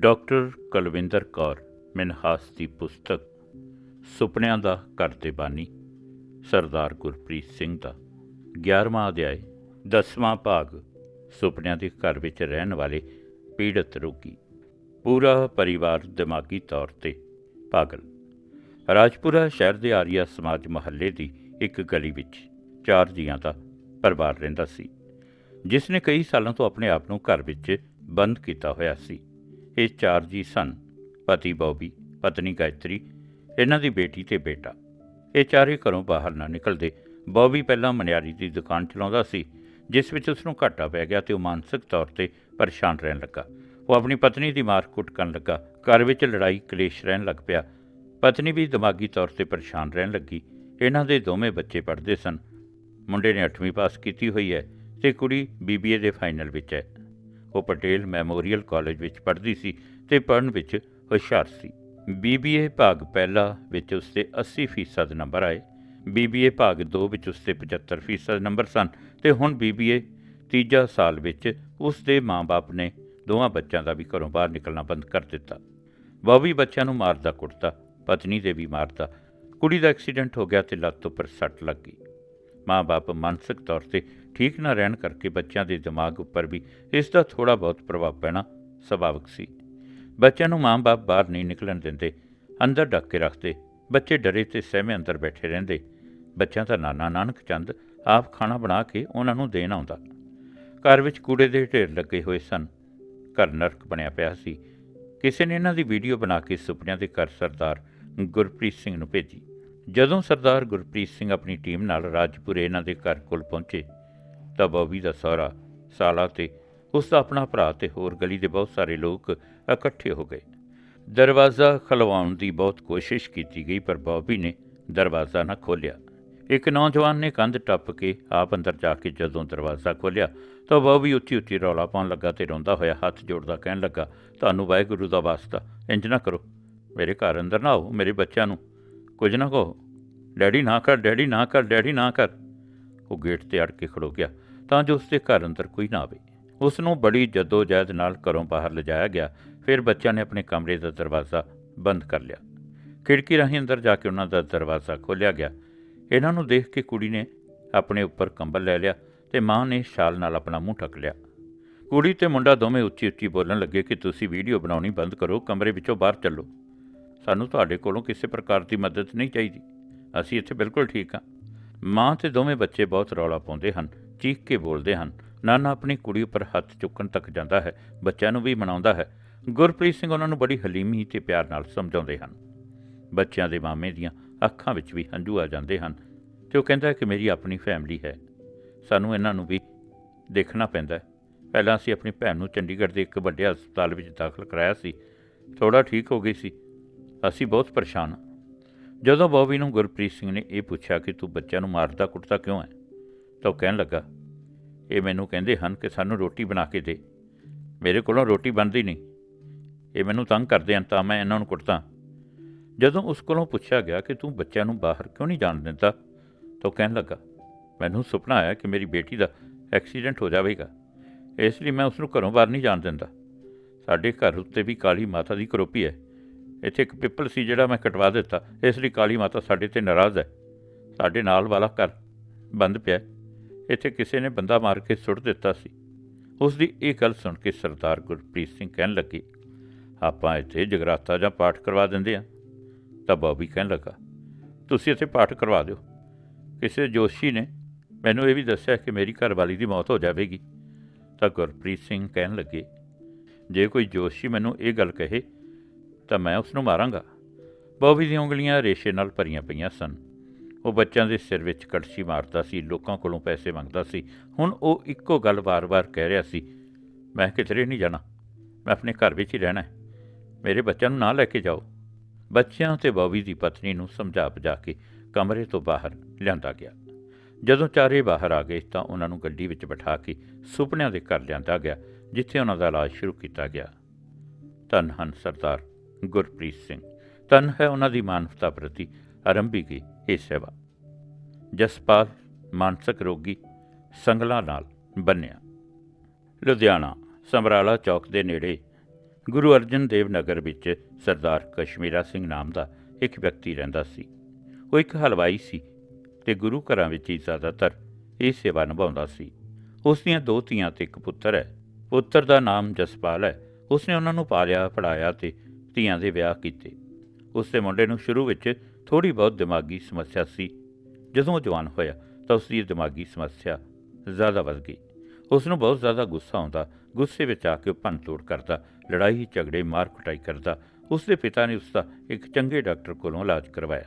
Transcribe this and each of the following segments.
Doctor Kulwinder Kaur, Minhas ਦੀ ਪੁਸਤਕ, ਸੁਪਨਿਆਂ ਦਾ ਘਰ ਦੇ ਬਾਨੀ, ਸਰਦਾਰ ਗੁਰਪ੍ਰੀਤ ਸਿੰਘ ਦਾ 11ਵਾਂ ਅਧਿਆਇ 10ਵਾਂ ਭਾਗ, ਸੁਪਨਿਆਂ ਦੇ ਘਰ ਵਿੱਚ ਰਹਿਣ ਵਾਲੇ ਪੀੜਤ ਰੋਗੀ। ਪੂਰਾ ਪਰਿਵਾਰ ਦਿਮਾਗੀ ਤੌਰ ਤੇ ਪਾਗਲ। ਰਾਜਪੁਰਾ ਸ਼ਹਿਰ ਦੇ ਆਰੀਆ ਸਮਾਜ ਮਹੱਲੇ ਦੀ ਇੱਕ ਗਲੀ ਵਿੱਚ ਚਾਰ ਜੀਆਂ ਦਾ ਪਰਿਵਾਰ ਰਹਿੰਦਾ ਸੀ, ਜਿਸ ਨੇ ਕਈ ਸਾਲਾਂ ਤੋਂ ਆਪਣੇ ਆਪ ਨੂੰ ਘਰ ਵਿੱਚ ਬੰਦ ਕੀਤਾ ਹੋਇਆ ਸੀ। ਇਹ ਚਾਰ ਜੀ ਸਨ, ਪਤੀ ਬੌਬੀ, ਪਤਨੀ ਗਾਇਤਰੀ, ਇਹਨਾਂ ਦੀ ਬੇਟੀ ਤੇ ਬੇਟਾ। ਇਹ ਚਾਰੇ ਘਰੋਂ ਬਾਹਰ ਨਾ ਨਿਕਲਦੇ। ਬੌਬੀ ਪਹਿਲਾਂ ਮਨਿਆਰੀ ਦੀ ਦੁਕਾਨ ਚਲਾਉਂਦਾ ਸੀ, ਜਿਸ ਵਿੱਚ ਉਸ ਨੂੰ ਘਾਟਾ ਪੈ ਗਿਆ ਤੇ ਉਹ ਮਾਨਸਿਕ ਤੌਰ ਤੇ ਪਰੇਸ਼ਾਨ ਰਹਿਣ ਲੱਗਾ। ਉਹ ਆਪਣੀ ਪਤਨੀ ਦੀ ਮਾਰ ਕੁੱਟ ਕਰਨ ਲੱਗਾ। ਘਰ ਵਿੱਚ ਲੜਾਈ, ਕਲੇਸ਼ ਰਹਿਣ ਲੱਗ ਪਿਆ। ਪਤਨੀ ਵੀ ਦਿਮਾਗੀ ਤੌਰ ਤੇ ਪਰੇਸ਼ਾਨ ਰਹਿਣ ਲੱਗੀ। ਇਹਨਾਂ ਦੇ ਦੋਵੇਂ ਬੱਚੇ ਪੜ੍ਹਦੇ ਸਨ। ਮੁੰਡੇ ਨੇ 8ਵੀਂ ਪਾਸ ਕੀਤੀ ਹੋਈ ਹੈ ਤੇ ਕੁੜੀ ਬੀਬੀਏ ਦੇ ਫਾਈਨਲ ਵਿੱਚ ਹੈ। ਉਹ ਪਟੇਲ ਮੈਮੋਰੀਅਲ ਕਾਲਜ ਵਿੱਚ ਪੜ੍ਹਦੀ ਸੀ ਤੇ ਪੜ੍ਹਨ ਵਿੱਚ ਹੁਸ਼ਿਆਰ ਸੀ। ਬੀਬੀਏ ਭਾਗ ਪਹਿਲਾ ਵਿੱਚ ਉਸਦੇ 80% ਨੰਬਰ ਆਏ। ਬੀਬੀਏ ਭਾਗ 2 ਵਿੱਚ ਉਸਦੇ 75% ਨੰਬਰ ਸਨ ਤੇ ਹੁਣ ਬੀਬੀਏ ਤੀਜਾ ਸਾਲ ਵਿੱਚ ਉਸਦੇ ਮਾਂ-ਬਾਪ ਨੇ ਦੋਵਾਂ ਬੱਚਿਆਂ ਦਾ ਵੀ ਘਰੋਂ ਬਾਹਰ ਨਿਕਲਣਾ ਬੰਦ ਕਰ ਦਿੱਤਾ। ਬੌਬੀ ਬੱਚਿਆਂ ਨੂੰ ਮਾਰਦਾ ਕੁੱਟਦਾ, ਪਤਨੀ ਦੇ ਵੀ ਮਾਰਦਾ। ਕੁੜੀ ਦਾ ਐਕਸੀਡੈਂਟ ਹੋ ਗਿਆ ਤੇ ਲੱਤ ਉੱਪਰ ਸੱਟ ਲੱਗ ਗਈ। ਮਾਂ-ਬਾਪ ਮਾਨਸਿਕ ਤੌਰ ਤੇ ਠੀਕ ਨਾ ਰਹਿਣ ਕਰਕੇ ਬੱਚਿਆਂ ਦੇ ਦਿਮਾਗ ਉੱਪਰ ਵੀ ਇਸ ਦਾ ਥੋੜਾ ਬਹੁਤ ਪ੍ਰਭਾਵ ਪੈਣਾ ਸੁਭਾਵਿਕ ਸੀ। ਬੱਚਿਆਂ ਨੂੰ ਮਾਂ-ਬਾਪ ਬਾਹਰ ਨਹੀਂ ਨਿਕਲਣ ਦਿੰਦੇ। ਅੰਦਰ ਡੱਕ ਕੇ ਰੱਖਦੇ। ਬੱਚੇ ਡਰੇ ਤੇ ਸਹਿਮੇ ਅੰਦਰ ਬੈਠੇ ਰਹਿੰਦੇ। ਬੱਚਿਆਂ ਦਾ ਨਾਨਾ ਨਾਨਕ ਚੰਦ ਆਪ ਖਾਣਾ ਬਣਾ ਕੇ ਉਹਨਾਂ ਨੂੰ ਦੇਣ ਆਉਂਦਾ। ਘਰ ਵਿੱਚ ਕੂੜੇ ਦੇ ਢੇਰ ਲੱਗੇ ਹੋਏ ਸਨ। ਘਰ ਨਰਕ ਬਣਿਆ ਪਿਆ ਸੀ। ਕਿਸੇ ਨੇ ਇਹਨਾਂ ਦੀ ਵੀਡੀਓ ਬਣਾ ਕੇ ਸੁਪਨਿਆਂ ਦੇ ਘਰ ਸਰਦਾਰ ਗੁਰਪ੍ਰੀਤ ਸਿੰਘ ਨੂੰ ਭੇਜੀ। ਜਦੋਂ ਸਰਦਾਰ ਗੁਰਪ੍ਰੀਤ ਸਿੰਘ ਆਪਣੀ ਟੀਮ ਨਾਲ ਰਾਜਪੁਰੇ ਇਹਨਾਂ ਦੇ ਘਰ ਕੋਲ ਪਹੁੰਚੇ, ਤਾਂ ਬੌਬੀ ਦਾ ਸਹੁਰਾ, ਸਾਲਾ ਤੇ ਉਸ ਦਾ ਆਪਣਾ ਭਰਾ ਤੇ ਹੋਰ ਗਲੀ ਦੇ ਬਹੁਤ ਸਾਰੇ ਲੋਕ ਇਕੱਠੇ ਹੋ ਗਏ। ਦਰਵਾਜ਼ਾ ਖਲਵਾਉਣ ਦੀ ਬਹੁਤ ਕੋਸ਼ਿਸ਼ ਕੀਤੀ ਗਈ, ਪਰ ਬੌਬੀ ਨੇ ਦਰਵਾਜ਼ਾ ਨਾ ਖੋਲ੍ਹਿਆ। ਇੱਕ ਨੌਜਵਾਨ ਨੇ ਕੰਧ ਟੱਪ ਕੇ ਆਪ ਅੰਦਰ ਜਾ ਕੇ ਜਦੋਂ ਦਰਵਾਜ਼ਾ ਖੋਲ੍ਹਿਆ, ਤਾਂ ਬੌਬੀ ਉੱਚੀ ਉੱਚੀ ਰੌਲਾ ਪਾਉਣ ਲੱਗਾ ਤੇ ਰੋਂਦਾ ਹੋਇਆ ਹੱਥ ਜੋੜਦਾ ਕਹਿਣ ਲੱਗਾ, ਤੁਹਾਨੂੰ ਵਾਹਿਗੁਰੂ ਦਾ ਵਾਸਤਾ, ਇੰਜ ਨਾ ਕਰੋ। ਮੇਰੇ ਘਰ ਅੰਦਰ ਨਾ ਆਓ, ਮੇਰੇ ਬੱਚਿਆਂ ਨੂੰ ਕੁਝ ਨਾ ਕਹੋ। ਡੈਡੀ ਨਾ ਕਰ, ਡੈਡੀ ਨਾ ਕਰ, ਡੈਡੀ ਨਾ ਕਰ। ਉਹ ਗੇਟ ਤੇ ਅੜ ਕੇ ਖੜੋ ਗਿਆ, ਤਾਂ ਜੋ ਉਸਦੇ ਘਰ ਅੰਦਰ ਕੋਈ ਨਾ ਆਵੇ। ਉਸ ਨੂੰ ਬੜੀ ਜਹਿਦ ਨਾਲ ਘਰੋਂ ਬਾਹਰ ਲਿਜਾਇਆ ਗਿਆ, ਫਿਰ ਬੱਚਿਆਂ ਨੇ ਆਪਣੇ ਕਮਰੇ ਦਾ ਦਰਵਾਜ਼ਾ ਬੰਦ ਕਰ ਲਿਆ। ਖਿੜਕੀ ਰਾਹੀਂ ਅੰਦਰ ਜਾ ਕੇ ਉਹਨਾਂ ਦਾ ਦਰਵਾਜ਼ਾ ਖੋਲ੍ਹਿਆ ਗਿਆ। ਇਹਨਾਂ ਨੂੰ ਦੇਖ ਕੇ ਕੁੜੀ ਨੇ ਆਪਣੇ ਉੱਪਰ ਕੰਬਲ ਲੈ ਲਿਆ ਤੇ ਮਾਂ ਨੇ ਸ਼ਾਲ ਨਾਲ ਆਪਣਾ ਮੂੰਹ ਢੱਕ ਲਿਆ। ਕੁੜੀ ਤੇ ਮੁੰਡਾ ਦੋਵੇਂ ਉੱਚੀ ਉੱਚੀ ਬੋਲਣ ਲੱਗੇ ਕਿ ਤੁਸੀਂ ਵੀਡੀਓ ਬਣਾਉਣੀ ਬੰਦ ਕਰੋ, ਕਮਰੇ ਵਿੱਚੋਂ ਬਾਹਰ ਚੱਲੋ। ਸਾਨੂੰ ਤੁਹਾਡੇ ਕੋਲੋਂ ਕਿਸੇ ਪ੍ਰਕਾਰ ਦੀ ਮਦਦ ਨਹੀਂ ਚਾਹੀਦੀ। ਅਸੀਂ ਇੱਥੇ ਬਿਲਕੁਲ ਠੀਕ ਹਾਂ। ਮਾਂ ਤੇ ਦੋਵੇਂ ਬੱਚੇ ਬਹੁਤ ਰੌਲਾ ਪਾਉਂਦੇ ਹਨ, ਚੀਖ ਕੇ ਬੋਲਦੇ ਹਨ, ਨਾਨਾ ਆਪਣੀ ਕੁੜੀ ਉੱਪਰ ਹੱਥ ਚੁੱਕਣ ਤੱਕ ਜਾਂਦਾ ਹੈ, ਬੱਚਿਆਂ ਨੂੰ ਵੀ ਮਨਾਉਂਦਾ ਹੈ। ਗੁਰਪ੍ਰੀਤ ਸਿੰਘ ਉਹਨਾਂ ਨੂੰ ਬੜੀ ਹਲੀਮੀ ਤੇ ਪਿਆਰ ਨਾਲ ਸਮਝਾਉਂਦੇ ਹਨ। ਬੱਚਿਆਂ ਦੇ ਮਾਮੇ ਦੀਆਂ ਅੱਖਾਂ ਵਿੱਚ ਵੀ ਹੰਝੂ ਆ ਜਾਂਦੇ ਹਨ ਤੇ ਉਹ ਕਹਿੰਦਾ ਹੈ ਕਿ ਮੇਰੀ ਆਪਣੀ ਫੈਮਿਲੀ ਹੈ। ਸਾਨੂੰ ਇਹਨਾਂ ਨੂੰ ਵੀ ਦੇਖਣਾ ਪੈਂਦਾ ਪਹਿਲਾਂ ਅਸੀਂ ਆਪਣੀ ਭੈਣ ਨੂੰ ਚੰਡੀਗੜ੍ਹ ਦੇ ਇੱਕ ਵੱਡੇ ਹਸਪਤਾਲ ਵਿੱਚ ਦਾਖਲ ਕਰਾਇਆ ਸੀ। ਥੋੜਾ ਠੀਕ ਹੋ ਗਈ ਸੀ। ਅਸੀਂ ਬਹੁਤ ਪਰੇਸ਼ਾਨ ਹਾਂ। ਜਦੋਂ ਬੌਬੀ ਨੂੰ ਗੁਰਪ੍ਰੀਤ ਸਿੰਘ ਨੇ ਇਹ ਪੁੱਛਿਆ ਕਿ ਤੂੰ ਬੱਚਿਆਂ ਨੂੰ ਮਾਰਦਾ ਕੁੱਟਦਾ ਕਿਉਂ ਹੈ, ਤਾਂ ਉਹ ਕਹਿਣ ਲੱਗਾ, ਇਹ ਮੈਨੂੰ ਕਹਿੰਦੇ ਹਨ ਕਿ ਸਾਨੂੰ ਰੋਟੀ ਬਣਾ ਕੇ ਦੇ। ਮੇਰੇ ਕੋਲੋਂ ਰੋਟੀ ਬਣਦੀ ਨਹੀਂ। ਇਹ ਮੈਨੂੰ ਤੰਗ ਕਰਦੇ ਹਨ, ਤਾਂ ਮੈਂ ਇਹਨਾਂ ਨੂੰ ਕੁੱਟਦਾ ਜਦੋਂ ਉਸ ਕੋਲੋਂ ਪੁੱਛਿਆ ਗਿਆ ਕਿ ਤੂੰ ਬੱਚਿਆਂ ਨੂੰ ਬਾਹਰ ਕਿਉਂ ਨਹੀਂ ਜਾਣ ਦਿੰਦਾ, ਤਾਂ ਉਹ ਕਹਿਣ ਲੱਗਾ, ਮੈਨੂੰ ਸੁਪਨਾ ਆਇਆ ਕਿ ਮੇਰੀ ਬੇਟੀ ਦਾ ਐਕਸੀਡੈਂਟ ਹੋ ਜਾਵੇਗਾ। ਇਸ ਲਈ ਮੈਂ ਉਸ ਨੂੰ ਘਰੋਂ ਬਾਹਰ ਨਹੀਂ ਜਾਣ ਦਿੰਦਾ। ਸਾਡੇ ਘਰ ਉੱਤੇ ਵੀ ਕਾਲੀ ਮਾਤਾ ਦੀ ਕਰੋਪੀ ਹੈ। ਇੱਥੇ ਇੱਕ ਪਿੱਪਲ ਸੀ ਜਿਹੜਾ ਮੈਂ ਕਟਵਾ ਦਿੱਤਾ। ਇਸ ਲਈ ਕਾਲੀ ਮਾਤਾ ਸਾਡੇ ਤੇ ਨਾਰਾਜ਼ ਹੈ। ਸਾਡੇ ਨਾਲ ਵਾਲਾ ਘਰ ਬੰਦ ਪਿਆ ਇੱਥੇ ਕਿਸੇ ਨੇ ਬੰਦਾ ਮਾਰ ਕੇ ਸੁੱਟ ਦਿੱਤਾ ਸੀ। ਉਸ ਦੀ ਇਹ ਗੱਲ ਸੁਣ ਕੇ ਸਰਦਾਰ ਗੁਰਪ੍ਰੀਤ ਸਿੰਘ ਕਹਿਣ ਲੱਗੇ, ਆਪਾਂ ਇੱਥੇ ਜਗਰਾਤਾ ਜਾਂ ਪਾਠ ਕਰਵਾ ਦਿੰਦੇ ਆ ਤਾਂ ਬੌਬੀ ਕਹਿਣ ਲੱਗਾ, ਤੁਸੀਂ ਇੱਥੇ ਪਾਠ ਕਰਵਾ ਦਿਓ। ਕਿਸੇ ਜੋਸ਼ੀ ਨੇ ਮੈਨੂੰ ਇਹ ਵੀ ਦੱਸਿਆ ਕਿ ਮੇਰੀ ਘਰਵਾਲੀ ਦੀ ਮੌਤ ਹੋ ਜਾਵੇਗੀ। ਤਾਂ ਗੁਰਪ੍ਰੀਤ ਸਿੰਘ ਕਹਿਣ ਲੱਗੇ, ਜੇ ਕੋਈ ਜੋਸ਼ੀ ਮੈਨੂੰ ਇਹ ਗੱਲ ਕਹੇ ਤਾਂ ਮੈਂ ਉਸ ਨੂੰ ਮਾਰਾਂਗਾ। ਬੌਬੀ ਦੀਆਂ ਉਂਗਲੀਆਂ ਰੇਸ਼ੇ ਨਾਲ ਭਰੀਆਂ ਪਈਆਂ ਸਨ। ਉਹ ਬੱਚਿਆਂ ਦੇ ਸਿਰ ਵਿੱਚ ਕੜਛੀ ਮਾਰਦਾ ਸੀ, ਲੋਕਾਂ ਕੋਲੋਂ ਪੈਸੇ ਮੰਗਦਾ ਸੀ। ਹੁਣ ਉਹ ਇੱਕੋ ਗੱਲ ਵਾਰ-ਵਾਰ ਕਹਿ ਰਿਹਾ ਸੀ, ਮੈਂ ਕਿਧਰੇ ਨਹੀਂ ਜਾਣਾ। ਮੈਂ ਆਪਣੇ ਘਰ ਵਿੱਚ ਹੀ ਰਹਿਣਾ ਹੈ। ਮੇਰੇ ਬੱਚਿਆਂ ਨੂੰ ਨਾ ਲੈ ਕੇ ਜਾਓ। ਬੱਚਿਆਂ ਤੇ ਬੌਬੀ ਦੀ ਪਤਨੀ ਨੂੰ ਸਮਝਾ ਬਜਾ ਕੇ ਕਮਰੇ ਤੋਂ ਬਾਹਰ ਲਿਆਂਦਾ ਗਿਆ। ਜਦੋਂ ਚਾਰੇ ਬਾਹਰ ਆ ਗਏ ਤਾਂ ਉਹਨਾਂ ਨੂੰ ਗੱਡੀ ਵਿੱਚ ਬਿਠਾ ਕੇ ਸੁਪਨਿਆਂ ਦੇ ਘਰ ਲਿਆਂਦਾ ਗਿਆ, ਜਿੱਥੇ ਉਹਨਾਂ ਦਾ ਇਲਾਜ ਸ਼ੁਰੂ ਕੀਤਾ ਗਿਆ। ਧੰਨ ਹਨ ਸਰਦਾਰ। ਗੁਰਪ੍ਰੀਤ ਸਿੰਘ। ਤਨ ਹੈ ਉਹਨਾਂ ਦੀ ਮਾਨਵਤਾ ਪ੍ਰਤੀ ਆਰੰਭੀ ਗਈ ਇਹ ਸੇਵਾ। ਜਸਪਾਲ ਮਾਨਸਿਕ ਰੋਗੀ ਸੰਗਲਾ ਨਾਲ ਬੰਨਿਆ। ਲੁਧਿਆਣਾ, ਸਮਰਾਲਾ ਚੌਕ ਦੇ ਨੇੜੇ ਗੁਰੂ ਅਰਜਨ ਦੇਵ ਨਗਰ ਵਿੱਚ ਸਰਦਾਰ ਕਸ਼ਮੀਰਾ ਸਿੰਘ ਨਾਮ ਦਾ ਇੱਕ ਵਿਅਕਤੀ ਰਹਿੰਦਾ ਸੀ। ਉਹ ਇੱਕ ਹਲਵਾਈ ਸੀ ਤੇ ਗੁਰੂ ਘਰਾਂ ਵਿੱਚ ਹੀ ਜ਼ਿਆਦਾਤਰ ਇਹ ਸੇਵਾ ਨਿਭਾਉਂਦਾ ਸੀ। ਉਸ ਦੀਆਂ ਦੋ ਧੀਆਂ ਤੇ ਇੱਕ ਪੁੱਤਰ ਹੈ। ਪੁੱਤਰ ਦਾ ਨਾਮ ਜਸਪਾਲ ਹੈ। ਉਸਨੇ ਉਹਨਾਂ ਨੂੰ ਪਾਲਿਆ ਪੜਾਇਆ ਤੇ ਧੀਆਂ ਦੇ ਵਿਆਹ ਕੀਤੇ। ਉਸ ਦੇ ਮੁੰਡੇ ਨੂੰ ਸ਼ੁਰੂ ਵਿੱਚ ਥੋੜੀ ਬਹੁਤ ਦਿਮਾਗੀ ਸਮੱਸਿਆ ਸੀ। ਜਦੋਂ ਉਹ ਜਵਾਨ ਹੋਇਆ ਤਾਂ ਉਸ ਦੀ ਦਿਮਾਗੀ ਸਮੱਸਿਆ ਜ਼ਿਆਦਾ ਵੱਧ ਗਈ। ਉਸ ਨੂੰ ਬਹੁਤ ਜ਼ਿਆਦਾ ਗੁੱਸਾ ਆਉਂਦਾ, ਗੁੱਸੇ ਵਿੱਚ ਆ ਕੇ ਉਹ ਭੰਨਤੋੜ ਕਰਦਾ, ਲੜਾਈ, ਝਗੜੇ, ਮਾਰ ਕੁਟਾਈ ਕਰਦਾ। ਉਸ ਦੇ ਪਿਤਾ ਨੇ ਉਸ ਦਾ ਇੱਕ ਚੰਗੇ ਡਾਕਟਰ ਕੋਲੋਂ ਇਲਾਜ ਕਰਵਾਇਆ।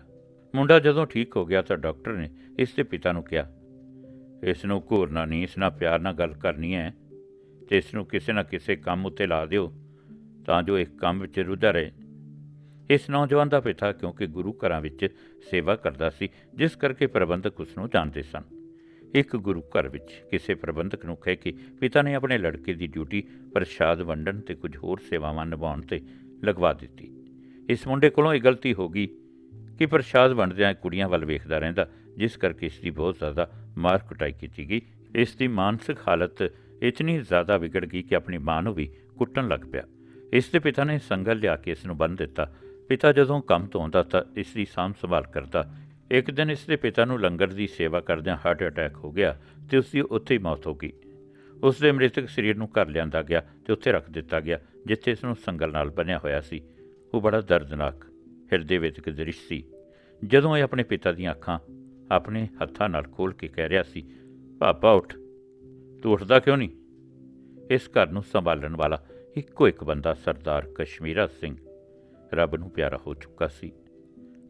ਮੁੰਡਾ ਜਦੋਂ ਠੀਕ ਹੋ ਗਿਆ ਤਾਂ ਡਾਕਟਰ ਨੇ ਇਸ ਦੇ ਪਿਤਾ ਨੂੰ ਕਿਹਾ ਇਸ ਨੂੰ ਘੂਰਨਾ ਨਹੀਂ, ਇਸ ਨਾਲ ਪਿਆਰ ਨਾਲ ਗੱਲ ਕਰਨੀ ਹੈ ਤੇ ਇਸ ਨੂੰ ਕਿਸੇ ਨਾ ਕਿਸੇ ਕੰਮ ਉੱਤੇ ਲਾ ਦਿਓ। ਤਾਂ ਜੋ ਇੱਕ ਕੰਮ ਵਿੱਚ ਰੁੱਝਾ ਰਹੇ। ਇਸ ਨੌਜਵਾਨ ਦਾ ਪਿਤਾ ਕਿਉਂਕਿ ਗੁਰੂ ਘਰਾਂ ਵਿੱਚ ਸੇਵਾ ਕਰਦਾ ਸੀ, ਜਿਸ ਕਰਕੇ ਪ੍ਰਬੰਧਕ ਉਸ ਨੂੰ ਜਾਣਦੇ ਸਨ। ਇੱਕ ਗੁਰੂ ਘਰ ਵਿੱਚ ਕਿਸੇ ਪ੍ਰਬੰਧਕ ਨੂੰ ਕਹਿ ਕੇ ਪਿਤਾ ਨੇ ਆਪਣੇ ਲੜਕੇ ਦੀ ਡਿਊਟੀ ਪ੍ਰਸ਼ਾਦ ਵੰਡਣ ਤੇ ਕੁਝ ਹੋਰ ਸੇਵਾਵਾਂ ਨਿਭਾਉਣ ਤੇ ਲਗਵਾ ਦਿੱਤੀ। ਇਸ ਮੁੰਡੇ ਕੋਲੋਂ ਇਹ ਗਲਤੀ ਹੋ ਗਈ ਕਿ ਪ੍ਰਸ਼ਾਦ ਵੰਡਦਿਆਂ ਕੁੜੀਆਂ ਵੱਲ ਵੇਖਦਾ ਰਹਿੰਦਾ, ਜਿਸ ਕਰਕੇ ਇਸ ਦੀ ਬਹੁਤ ਜ਼ਿਆਦਾ ਮਾਰ ਕੁਟਾਈ ਕੀਤੀ ਗਈ। ਇਸ ਦੀ ਮਾਨਸਿਕ ਹਾਲਤ ਇਤਨੀ ਜ਼ਿਆਦਾ ਵਿਗੜ ਗਈ ਕਿ ਆਪਣੀ ਮਾਂ ਨੂੰ ਵੀ ਕੁੱਟਣ ਲੱਗ ਪਿਆ। ਇਸ ਦੇ ਪਿਤਾ ਨੇ ਸੰਗਲ ਲਿਆ ਕੇ ਇਸ ਨੂੰ ਬੰਨ੍ਹ ਦਿੱਤਾ। ਪਿਤਾ ਜਦੋਂ ਕੰਮ ਤੋਂ ਆਉਂਦਾ ਤਾਂ ਇਸ ਦੀ ਸਾਂਭ ਸੰਭਾਲ ਕਰਦਾ। ਇੱਕ ਦਿਨ ਇਸ ਦੇ ਪਿਤਾ ਨੂੰ ਲੰਗਰ ਦੀ ਸੇਵਾ ਕਰਦਿਆਂ ਹਾਰਟ ਅਟੈਕ ਹੋ ਗਿਆ ਤੇ ਉਸ ਦੀ ਉੱਥੇ ਹੀ ਮੌਤ ਹੋ ਗਈ। ਉਸ ਦੇ ਮ੍ਰਿਤਕ ਸਰੀਰ ਨੂੰ ਘਰ ਲਿਆਂਦਾ ਗਿਆ ਤੇ ਉੱਥੇ ਰੱਖ ਦਿੱਤਾ ਗਿਆ, ਜਿੱਥੇ ਇਸ ਨੂੰ ਸੰਗਲ ਨਾਲ ਬੰਨਿਆ ਹੋਇਆ ਸੀ। ਉਹ ਬੜਾ ਦਰਦਨਾਕ, ਹਿਰਦੇ ਵਿੱਚ ਇੱਕ ਦ੍ਰਿਸ਼ ਸੀ। ਜਦੋਂ ਇਹ ਆਪਣੇ ਪਿਤਾ ਦੀਆਂ ਅੱਖਾਂ ਆਪਣੇ ਹੱਥਾਂ ਨਾਲ ਖੋਲ ਕੇ ਕਹਿ ਰਿਹਾ ਸੀ, ਪਾਪਾ, ਉੱਠ। ਤੂੰ ਉੱਠਦਾ ਕਿਉਂ ਨਹੀਂ? ਇਸ ਘਰ ਨੂੰ ਸੰਭਾਲਣ ਵਾਲਾ ਇੱਕੋ ਇੱਕ ਬੰਦਾ ਸਰਦਾਰ ਕਸ਼ਮੀਰਾ ਸਿੰਘ। ਰੱਬ ਨੂੰ ਪਿਆਰਾ ਹੋ ਚੁੱਕਾ ਸੀ।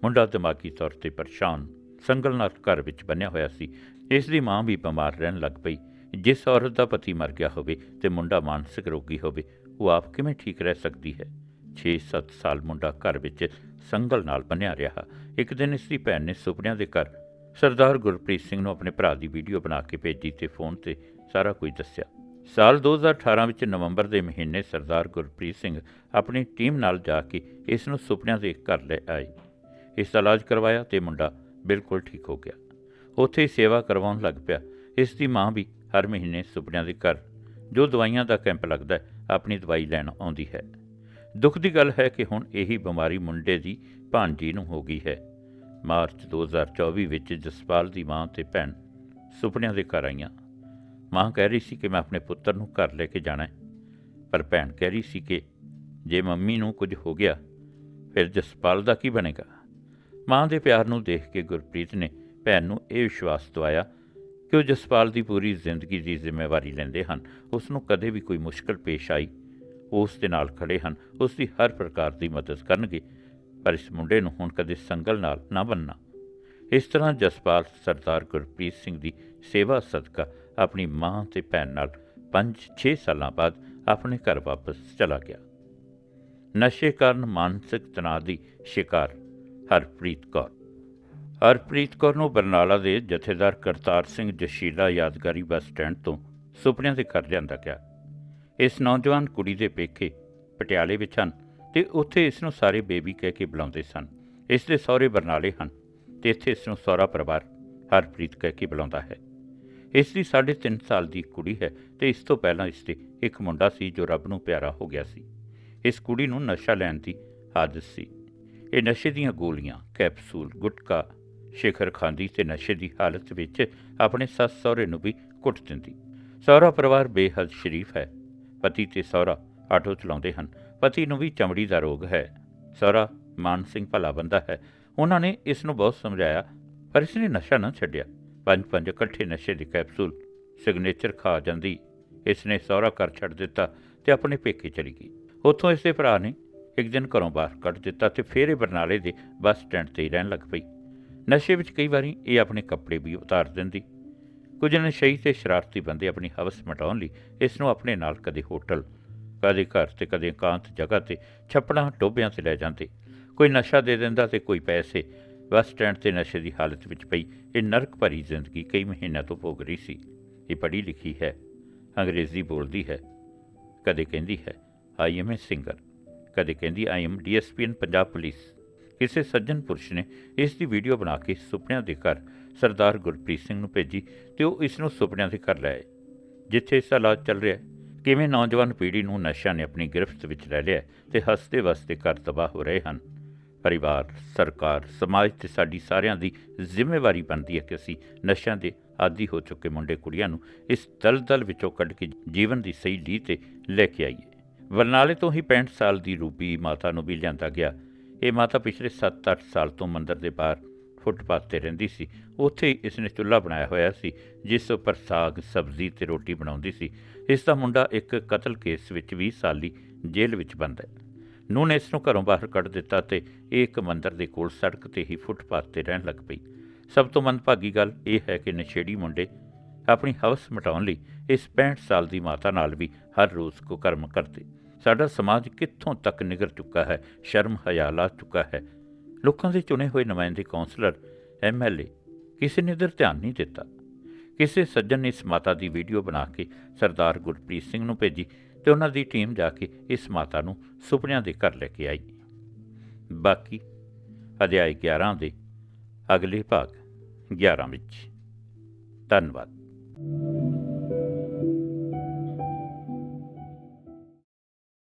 ਮੁੰਡਾ ਦਿਮਾਗੀ ਤੌਰ ਤੇ ਪਰੇਸ਼ਾਨ ਸੰਗਲ ਨਾਲ ਘਰ ਵਿੱਚ ਬੰਨਿਆ ਹੋਇਆ ਸੀ। ਇਸ ਦੀ ਮਾਂ ਵੀ ਬਿਮਾਰ ਰਹਿਣ ਲੱਗ ਪਈ। ਜਿਸ ਔਰਤ ਦਾ ਪਤੀ ਮਰ ਗਿਆ ਹੋਵੇ ਤੇ ਮੁੰਡਾ ਮਾਨਸਿਕ ਰੋਗੀ ਹੋਵੇ, ਉਹ ਆਪ ਕਿਵੇਂ ਠੀਕ ਰਹਿ ਸਕਦੀ ਹੈ? 6-7 ਸਾਲ ਮੁੰਡਾ ਘਰ ਵਿੱਚ ਸੰਗਲ ਨਾਲ ਬੰਨਿਆ ਰਿਹਾ। ਇੱਕ ਦਿਨ ਇਸ ਦੀ ਭੈਣ ਨੇ ਸੁਪਨਿਆਂ ਦੇ ਘਰ ਸਰਦਾਰ ਗੁਰਪ੍ਰੀਤ ਸਿੰਘ ਨੂੰ ਆਪਣੇ ਭਰਾ ਦੀ ਵੀਡੀਓ ਬਣਾ ਕੇ ਭੇਜੀ ਤੇ ਫੋਨ ਤੇ ਸਾਰਾ ਕੁਝ ਦੱਸਿਆ। ਸਾਲ 2018 ਵਿੱਚ ਨਵੰਬਰ ਦੇ ਮਹੀਨੇ ਸਰਦਾਰ ਗੁਰਪ੍ਰੀਤ ਸਿੰਘ ਆਪਣੀ ਟੀਮ ਨਾਲ ਜਾ ਕੇ ਇਸ ਨੂੰ ਸੁਪਨਿਆਂ ਦੇ ਘਰ ਲੈ ਆਏ। ਇਸ ਦਾ ਇਲਾਜ ਕਰਵਾਇਆ ਤੇ ਮੁੰਡਾ ਬਿਲਕੁਲ ਠੀਕ ਹੋ ਗਿਆ। ਉੱਥੇ ਹੀ ਸੇਵਾ ਕਰਵਾਉਣ ਲੱਗ ਪਿਆ। ਇਸ ਦੀ ਮਾਂ ਵੀ ਹਰ ਮਹੀਨੇ ਸੁਪਨਿਆਂ ਦੇ ਘਰ, ਜੋ ਦਵਾਈਆਂ ਦਾ ਕੈਂਪ ਲੱਗਦਾ ਹੈ, ਆਪਣੀ ਦਵਾਈ ਲੈਣ ਆਉਂਦੀ ਹੈ। ਦੁੱਖ ਦੀ ਗੱਲ ਹੈ ਕਿ ਹੁਣ ਇਹੀ ਬਿਮਾਰੀ ਮੁੰਡੇ ਦੀ ਭਾਂਜੀ ਨੂੰ ਹੋ ਗਈ ਹੈ। ਮਾਰਚ 2024 ਵਿੱਚ ਜਸਪਾਲ ਦੀ ਮਾਂ ਤੇ ਭੈਣ ਸੁਪਨਿਆਂ ਦੇ ਘਰ ਆਈਆਂ। ਮਾਂ ਕਹਿ ਰਹੀ ਸੀ ਕਿ ਮੈਂ ਆਪਣੇ ਪੁੱਤਰ ਨੂੰ ਘਰ ਲੈ ਕੇ ਜਾਣਾ ਹੈ। ਪਰ ਭੈਣ ਕਹਿ ਰਹੀ ਸੀ ਕਿ ਜੇ ਮੰਮੀ ਨੂੰ ਕੁਝ ਹੋ ਗਿਆ, ਫਿਰ ਜਸਪਾਲ ਦਾ ਕੀ ਬਣੇਗਾ? ਮਾਂ ਦੇ ਪਿਆਰ ਨੂੰ ਦੇਖ ਕੇ ਗੁਰਪ੍ਰੀਤ ਨੇ ਭੈਣ ਨੂੰ ਇਹ ਵਿਸ਼ਵਾਸ ਦਵਾਇਆ ਕਿ ਉਹ ਜਸਪਾਲ ਦੀ ਪੂਰੀ ਜ਼ਿੰਦਗੀ ਦੀ ਜ਼ਿੰਮੇਵਾਰੀ ਲੈਂਦੇ ਹਨ। ਉਸ ਨੂੰ ਕਦੇ ਵੀ ਕੋਈ ਮੁਸ਼ਕਲ ਪੇਸ਼ ਆਈ। ਉਹ ਉਸ ਦੇ ਨਾਲ ਖੜੇ ਹਨ। ਉਸ ਦੀ ਹਰ ਪ੍ਰਕਾਰ ਦੀ ਮਦਦ ਕਰਨਗੇ। ਪਰ ਇਸ ਮੁੰਡੇ ਨੂੰ ਹੁਣ ਕਦੇ ਸੰਗਲ ਨਾਲ ਨਾ ਬੰਨਣਾ ਇਸ ਤਰ੍ਹਾਂ ਜਸਪਾਲ ਸਰਦਾਰ ਗੁਰਪ੍ਰੀਤ ਸਿੰਘ ਦੀ ਸੇਵਾ ਸਦਕਾ ਆਪਣੀ ਮਾਂ ਤੇ ਭੈਣ ਨਾਲ 5-6 ਸਾਲਾਂ ਬਾਅਦ ਆਪਣੇ ਘਰ ਵਾਪਸ ਚਲਾ ਗਿਆ। ਨਸ਼ੇ ਕਾਰਨ ਮਾਨਸਿਕ ਤਣਾਅ ਦੀ ਸ਼ਿਕਾਰ ਹਰਪ੍ਰੀਤ ਕੌਰ। ਹਰਪ੍ਰੀਤ ਕੌਰ ਨੂੰ ਬਰਨਾਲਾ ਦੇ ਜਥੇਦਾਰ ਕਰਤਾਰ ਸਿੰਘ ਜਸ਼ੀਲਾ ਯਾਦਗਾਰੀ ਬੱਸ ਸਟੈਂਡ ਤੋਂ ਸੁਪਨਿਆਂ ਦੇ ਘਰ ਲਿਆਂਦਾ ਗਿਆ। ਇਸ ਨੌਜਵਾਨ ਕੁੜੀ ਦੇ ਪੇਕੇ ਪਟਿਆਲੇ ਵਿੱਚ ਹਨ ਤੇ ਉੱਥੇ ਇਸ ਨੂੰ ਸਾਰੇ ਬੇਬੀ ਕਹਿ ਕੇ ਬੁਲਾਉਂਦੇ ਸਨ। ਇਸ ਦੇ ਸਹੁਰੇ ਬਰਨਾਲੇ ਹਨ ਤੇ ਇੱਥੇ ਇਸ ਨੂੰ ਸਹੁਰਾ ਪਰਿਵਾਰ ਹਰਪ੍ਰੀਤ ਕਹਿ ਕੇ ਬੁਲਾਉਂਦਾ ਹੈ। ਇਸ ਦੀ 3.5 ਸਾਲ ਦੀ ਕੁੜੀ ਹੈ ਤੇ ਇਸ ਤੋਂ ਪਹਿਲਾਂ ਇਸ ਦੇ ਇੱਕ ਮੁੰਡਾ ਸੀ ਜੋ ਰੱਬ ਨੂੰ ਪਿਆਰਾ ਹੋ ਗਿਆ ਸੀ। ਇਸ ਕੁੜੀ ਨੂੰ ਨਸ਼ਾ ਲੈਣ ਦੀ ਆਦਤ ਸੀ। ਇਹ ਨਸ਼ੇ ਦੀਆਂ ਗੋਲੀਆਂ, ਕੈਪਸੂਲ, ਗੁਟਕਾ, ਸ਼ੇਖਰ ਖਾਂਦੀ ਤੇ ਨਸ਼ੇ ਦੀ ਹਾਲਤ ਵਿੱਚ ਆਪਣੇ ਸੱਸ ਸਹੁਰੇ ਨੂੰ ਵੀ ਕੁੱਟ ਦਿੰਦੀ। ਸਹੁਰਾ ਪਰਿਵਾਰ ਬੇਹੱਦ ਸ਼ਰੀਫ ਹੈ। ਪਤੀ ਤੇ ਸਹੁਰਾ ਆਟੋ ਚਲਾਉਂਦੇ ਹਨ। ਪਤੀ ਨੂੰ ਵੀ ਚਮੜੀ ਦਾ ਰੋਗ ਹੈ। ਸਹੁਰਾ ਮਾਨ ਸਿੰਘ ਭਲਾ ਬੰਦਾ ਹੈ। ਉਹਨਾਂ ਨੇ ਇਸ ਨੂੰ ਬਹੁਤ ਸਮਝਾਇਆ, ਪਰ ਇਸ ਨੇ ਨਸ਼ਾ ਨਾ ਛੱਡਿਆ। ਪੰਜ ਪੰਜ ਇਕੱਠੇ ਨਸ਼ੇ ਦੇ ਕੈਪਸੂਲ ਸਿਗਨੇਚਰ ਖਾ ਜਾਂਦੀ। ਇਸ ਨੇ ਸਹੁਰਾ ਘਰ ਛੱਡ ਦਿੱਤਾ ਤੇ ਆਪਣੇ ਪੇਕੇ ਚਲੀ ਗਈ। ਉੱਥੋਂ ਇਸ ਦੇ ਭਰਾ ਨੇ ਇੱਕ ਦਿਨ ਘਰੋਂ ਬਾਹਰ ਕੱਢ ਦਿੱਤਾ ਤੇ ਫਿਰ ਇਹ ਬਰਨਾਲੇ ਦੇ ਬੱਸ ਸਟੈਂਡ ਤੇ ਹੀ ਰਹਿਣ ਲੱਗ ਪਈ। ਨਸ਼ੇ ਵਿੱਚ ਕਈ ਵਾਰੀ ਇਹ ਆਪਣੇ ਕੱਪੜੇ ਵੀ ਉਤਾਰ ਦਿੰਦੀ। ਕੁਝ ਨਸ਼ਈ ਤੇ ਸ਼ਰਾਰਤੀ ਬੰਦੇ ਆਪਣੀ ਹਵਸ ਮਟਾਉਣ ਲਈ ਇਸ ਨੂੰ ਆਪਣੇ ਨਾਲ ਕਦੇ ਹੋਟਲ, ਕਦੇ ਘਰ ਤੇ ਕਦੇ ਇਕਾਂਤ ਜਗ੍ਹਾ ਤੇ ਛੱਪੜਾਂ ਟੋਬਿਆਂ ਤੇ ਲੈ ਜਾਂਦੇ। ਕੋਈ ਨਸ਼ਾ ਦੇ ਦਿੰਦਾ ਤੇ ਕੋਈ ਪੈਸੇ ਬੱਸ ਸਟੈਂਡ ਤੇ ਨਸ਼ੇ ਦੀ ਹਾਲਤ ਵਿੱਚ ਪਈ, ਇਹ ਨਰਕ ਭਰੀ ਜ਼ਿੰਦਗੀ ਕਈ ਮਹੀਨਿਆਂ ਤੋਂ ਭੋਗ ਰਹੀ ਸੀ। ਇਹ ਪੜ੍ਹੀ ਲਿਖੀ ਹੈ, ਅੰਗਰੇਜ਼ੀ ਬੋਲਦੀ ਹੈ, ਕਦੇ ਕਹਿੰਦੀ ਹੈ ਆਈ ਐਮ ਏ ਸਿੰਗਰ ਕਦੇ ਕਹਿੰਦੀ I am DSP in Punjab police ਕਿਸੇ ਸੱਜਣ ਪੁਰਸ਼ ਨੇ ਇਸ ਦੀ ਵੀਡੀਓ ਬਣਾ ਕੇ ਸੁਪਨਿਆਂ ਦੇ ਘਰ ਸਰਦਾਰ ਗੁਰਪ੍ਰੀਤ ਸਿੰਘ ਨੂੰ ਭੇਜੀ ਤੇ ਉਹ ਇਸ ਨੂੰ ਸੁਪਨਿਆਂ ਦੇ ਘਰ ਲੈ ਆਏ, ਜਿੱਥੇ ਇਸ ਦਾ ਇਲਾਜ ਚੱਲ ਰਿਹਾ ਹੈ। ਕਿਵੇਂ ਨੌਜਵਾਨ ਪੀੜ੍ਹੀ ਨੂੰ ਨਸ਼ਿਆਂ ਨੇ ਆਪਣੀ ਗ੍ਰਿਫਤ ਵਿੱਚ ਲੈ ਲਿਆ ਹੈ ਤੇ ਹੱਸਦੇ ਵਸਦੇ ਘਰ ਤਬਾਹ ਹੋ ਰਹੇ ਹਨ ਪਰਿਵਾਰ, ਸਰਕਾਰ, ਸਮਾਜ ਤੇ ਸਾਡੀ ਸਾਰਿਆਂ ਦੀ ਜ਼ਿੰਮੇਵਾਰੀ ਬਣਦੀ ਹੈ ਕਿ ਅਸੀਂ ਨਸ਼ਿਆਂ ਦੇ ਆਦੀ ਹੋ ਚੁੱਕੇ ਮੁੰਡੇ ਕੁੜੀਆਂ ਨੂੰ ਇਸ ਦਲਦਲ ਵਿੱਚੋਂ ਕੱਢ ਕੇ ਜੀਵਨ ਦੀ ਸਹੀ ਲੀਹ ਤੇ ਲੈ ਕੇ ਆਈਏ। ਬਰਨਾਲੇ ਤੋਂ ਹੀ 65 ਸਾਲ ਦੀ ਰੂਬੀ ਮਾਤਾ ਨੂੰ ਵੀ ਲਿਆਂਦਾ ਗਿਆ। ਇਹ ਮਾਤਾ ਪਿਛਲੇ 7-8 ਸਾਲ ਤੋਂ ਮੰਦਰ ਦੇ ਬਾਹਰ ਫੁੱਟਪਾਥ ਤੇ ਰਹਿੰਦੀ ਸੀ। ਉੱਥੇ ਹੀ ਇਸਨੇ ਚੁੱਲ੍ਹਾ ਬਣਾਇਆ ਹੋਇਆ ਸੀ, ਜਿਸ ਉੱਪਰ ਸਾਗ, ਸਬਜ਼ੀ ਤੇ ਰੋਟੀ ਬਣਾਉਂਦੀ ਸੀ। ਇਸ ਦਾ ਮੁੰਡਾ ਇੱਕ ਕਤਲ ਕੇਸ ਵਿੱਚ 20 ਲਈ ਜੇਲ੍ਹ ਵਿੱਚ ਬੰਦ ਹੈ। ਨੂੰ ਨੇ ਇਸ ਨੂੰ ਘਰੋਂ ਬਾਹਰ ਕੱਢ ਦਿੱਤਾ ਤੇ ਇਹ ਇੱਕ ਮੰਦਰ ਦੇ ਕੋਲ ਸੜਕ ਤੇ ਹੀ ਫੁੱਟਪਾਥ ਤੇ ਰਹਿਣ ਲੱਗ ਪਈ। ਸਭ ਤੋਂ ਮੰਦਭਾਗੀ ਗੱਲ ਇਹ ਹੈ ਕਿ ਨਸ਼ੇੜੀ ਮੁੰਡੇ ਆਪਣੀ ਹਵਸ ਮਿਟਾਉਣ ਲਈ ਇਸ 65 ਸਾਲ ਦੀ ਮਾਤਾ ਨਾਲ ਵੀ ਹਰ ਰੋਜ਼ ਕੁਕਰਮ ਕਰਦੇ। ਸਾਡਾ ਸਮਾਜ ਕਿੱਥੋਂ ਤੱਕ ਨਿਗਰ ਚੁੱਕਾ ਹੈ, ਸ਼ਰਮ ਹਯਾ ਲਾ ਚੁੱਕਾ ਹੈ? ਲੋਕਾਂ ਦੇ ਚੁਣੇ ਹੋਏ ਨੁਮਾਇੰਦੇ ਕੌਂਸਲਰ ਐਮਐਲਏ ਕਿਸੇ ਨੇ ਇਧਰ ਧਿਆਨ ਨਹੀਂ ਦਿੱਤਾ। ਕਿਸੇ ਸੱਜਣ ਨੇ ਇਸ ਮਾਤਾ ਦੀ ਵੀਡੀਓ ਬਣਾ ਕੇ ਸਰਦਾਰ ਗੁਰਪ੍ਰੀਤ ਸਿੰਘ ਨੂੰ ਭੇਜੀ। ਤੇ ਉਹਨਾਂ ਦੀ ਟੀਮ ਜਾ ਕੇ ਇਸ ਮਾਤਾ ਨੂੰ ਸੁਪਨਿਆਂ ਦੇ ਘਰ ਲੈ ਕੇ ਆਈ। ਬਾਕੀ ਅਧਿਆਇ 11 ਦੇ ਅਗਲੇ ਭਾਗ 11 ਵਿੱਚ। ਧੰਨਵਾਦ।